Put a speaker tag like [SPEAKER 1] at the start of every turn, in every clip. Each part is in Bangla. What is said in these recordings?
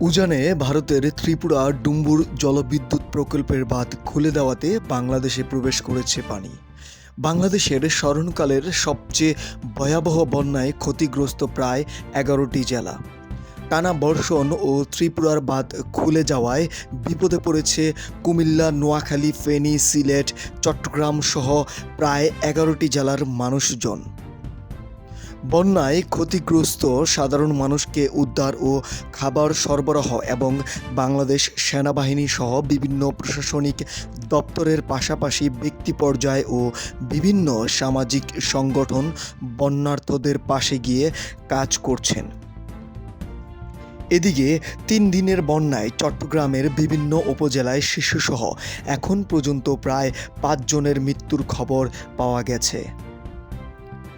[SPEAKER 1] উজানে ভারতের ত্রিপুরা ডুম্বুর জলবিদ্যুৎ প্রকল্পের বাঁধ খুলে দেওয়াতে বাংলাদেশে প্রবেশ করেছে পানি। বাংলাদেশের স্মরণকালের সবচেয়ে ভয়াবহ বন্যায় ক্ষতিগ্রস্ত প্রায় এগারোটি জেলা। টানা বর্ষণ ও ত্রিপুরার বাঁধ খুলে যাওয়ায় বিপদে পড়েছে কুমিল্লা, নোয়াখালী, ফেনী, সিলেট, চট্টগ্রাম সহ প্রায় এগারোটি জেলার মানুষজন। বন্যায় ক্ষতিগ্রস্ত সাধারণ মানুষকে উদ্ধার ও খাবার সরবরাহ এবং বাংলাদেশ সেনাবাহিনী সহ বিভিন্ন প্রশাসনিক দপ্তরের পাশাপাশি ব্যক্তি পর্যায় ও বিভিন্ন সামাজিক সংগঠন বন্যার্থদের পাশে গিয়ে কাজ করছেন। এদিকে তিন দিনের বন্যায় চট্টগ্রামের বিভিন্ন উপজেলায় শিশুসহ এখন পর্যন্ত প্রায় পাঁচজনের মৃত্যুর খবর পাওয়া গেছে।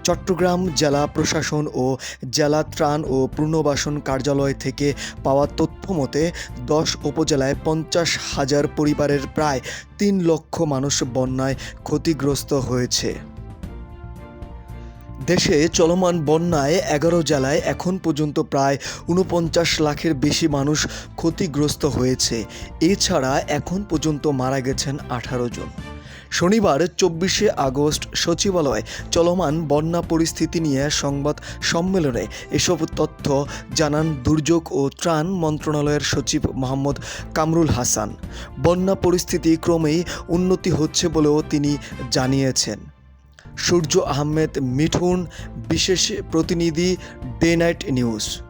[SPEAKER 1] চট্টগ্রাম জেলা প্রশাসন ও জেলা ত্রাণ ও পুনর্বাসন কার্যালয় থেকে পাওয়া তথ্য মতে দশ উপজেলায় পঞ্চাশ হাজার পরিবারের প্রায় তিন লক্ষ মানুষ বন্যায় ক্ষতিগ্রস্ত হয়েছে। দেশে চলমান বন্যায় এগারো জেলায় এখন পর্যন্ত প্রায় উনপঞ্চাশ লাখের বেশি মানুষ ক্ষতিগ্রস্ত হয়েছে। এছাড়া এখন পর্যন্ত মারা গেছেন আঠারো জন। শনিবার চব্বিশে আগস্ট সচিবালয় চলমান বন্যা পরিস্থিতি নিয়ে সংবাদ সম্মেলনে এসব তথ্য জানান দুর্যোগ ও ত্রাণ মন্ত্রণালয়ের সচিব মোহাম্মদ কামরুল হাসান। বন্যা পরিস্থিতি ক্রমেই উন্নতি হচ্ছে বলেও তিনি জানিয়েছেন। সূর্য আহমেদ মিঠুন, বিশেষ প্রতিনিধি ডে নাইট নিউজ।